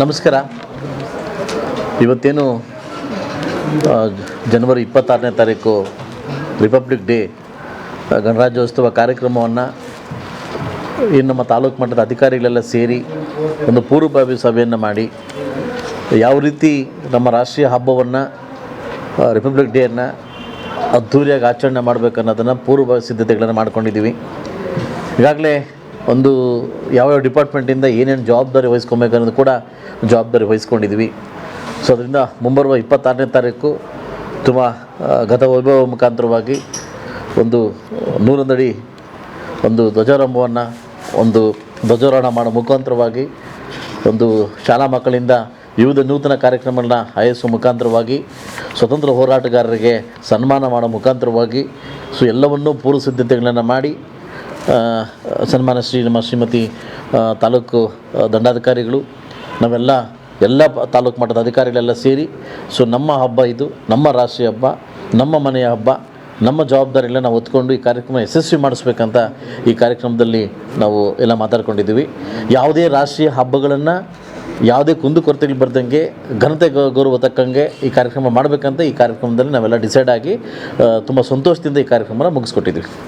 ನಮಸ್ಕಾರ. ಇವತ್ತೇನು ಜನವರಿ ಇಪ್ಪತ್ತಾರನೇ ತಾರೀಕು ರಿಪಬ್ಲಿಕ್ ಡೇ ಗಣರಾಜ್ಯೋತ್ಸವ ಕಾರ್ಯಕ್ರಮವನ್ನು ಈ ನಮ್ಮ ತಾಲೂಕು ಮಟ್ಟದ ಅಧಿಕಾರಿಗಳೆಲ್ಲ ಸೇರಿ ಒಂದು ಪೂರ್ವಭಾವಿ ಸಭೆಯನ್ನು ಮಾಡಿ, ಯಾವ ರೀತಿ ನಮ್ಮ ರಾಷ್ಟ್ರೀಯ ಹಬ್ಬವನ್ನು ರಿಪಬ್ಲಿಕ್ ಡೇಯನ್ನು ಅದ್ಧೂರಿಯಾಗಿ ಆಚರಣೆ ಮಾಡಬೇಕನ್ನೋದನ್ನು ಪೂರ್ವಭಾವಿ ಸಿದ್ಧತೆಗಳನ್ನು ಮಾಡ್ಕೊಂಡಿದ್ದೀವಿ. ಈಗಾಗಲೇ ಒಂದು ಯಾವ್ಯಾವ ಡಿಪಾರ್ಟ್ಮೆಂಟಿಂದ ಏನೇನು ಜವಾಬ್ದಾರಿ ವಹಿಸ್ಕೊಬೇಕು ಅನ್ನೋದು ಕೂಡ ಜವಾಬ್ದಾರಿ ವಹಿಸ್ಕೊಂಡಿದ್ವಿ. ಸೊ ಅದರಿಂದ ಮುಂಬರುವ ಇಪ್ಪತ್ತಾರನೇ ತಾರೀಕು ತುಂಬ ಗತ ವೈಭವ ಮುಖಾಂತರವಾಗಿ ಒಂದು ನೂರೊಂದಡಿ ಒಂದು ಧ್ವಜಾರಂಭವನ್ನು, ಒಂದು ಧ್ವಜಾರೋಹಣ ಮಾಡೋ ಮುಖಾಂತರವಾಗಿ, ಒಂದು ಶಾಲಾ ಮಕ್ಕಳಿಂದ ವಿವಿಧ ನೂತನ ಕಾರ್ಯಕ್ರಮಗಳನ್ನ ಆಯೋಜಿಸುವ ಮುಖಾಂತರವಾಗಿ, ಸ್ವತಂತ್ರ ಹೋರಾಟಗಾರರಿಗೆ ಸನ್ಮಾನ ಮಾಡೋ ಮುಖಾಂತರವಾಗಿ, ಸೊ, ಎಲ್ಲವನ್ನೂ ಪೂರ್ವ ಸಿದ್ಧತೆಗಳನ್ನು ಮಾಡಿ ಸನ್ಮಾನ ಶ್ರೀ ನಮ್ಮ ಶ್ರೀಮತಿ ತಾಲೂಕು ದಂಡಾಧಿಕಾರಿಗಳು, ನಾವೆಲ್ಲ, ಎಲ್ಲ ತಾಲೂಕು ಮಟ್ಟದ ಅಧಿಕಾರಿಗಳೆಲ್ಲ ಸೇರಿ, ಸೊ ನಮ್ಮ ಹಬ್ಬ ಇದು, ನಮ್ಮ ರಾಷ್ಟ್ರೀಯ ಹಬ್ಬ, ನಮ್ಮ ಮನೆಯ ಹಬ್ಬ, ನಮ್ಮ ಜವಾಬ್ದಾರಿಗಳನ್ನ ನಾವು ಹೊತ್ಕೊಂಡು ಈ ಕಾರ್ಯಕ್ರಮ ಯಶಸ್ವಿ ಮಾಡಿಸ್ಬೇಕಂತ ಈ ಕಾರ್ಯಕ್ರಮದಲ್ಲಿ ನಾವು ಎಲ್ಲ ಮಾತಾಡ್ಕೊಂಡಿದ್ದೀವಿ. ಯಾವುದೇ ರಾಷ್ಟ್ರೀಯ ಹಬ್ಬಗಳನ್ನು, ಯಾವುದೇ ಕುಂದುಕೊರತೆಗಳು ಬರ್ದಂಗೆ, ಘನತೆ ಗೌರವ ತಕ್ಕಂಗೆ ಈ ಕಾರ್ಯಕ್ರಮ ಮಾಡಬೇಕಂತ ಈ ಕಾರ್ಯಕ್ರಮದಲ್ಲಿ ನಾವೆಲ್ಲ ಡಿಸೈಡ್ ಆಗಿ ತುಂಬ ಸಂತೋಷದಿಂದ ಈ ಕಾರ್ಯಕ್ರಮನ ಮುಗಿಸ್ಕೊಟ್ಟಿದ್ದೀವಿ.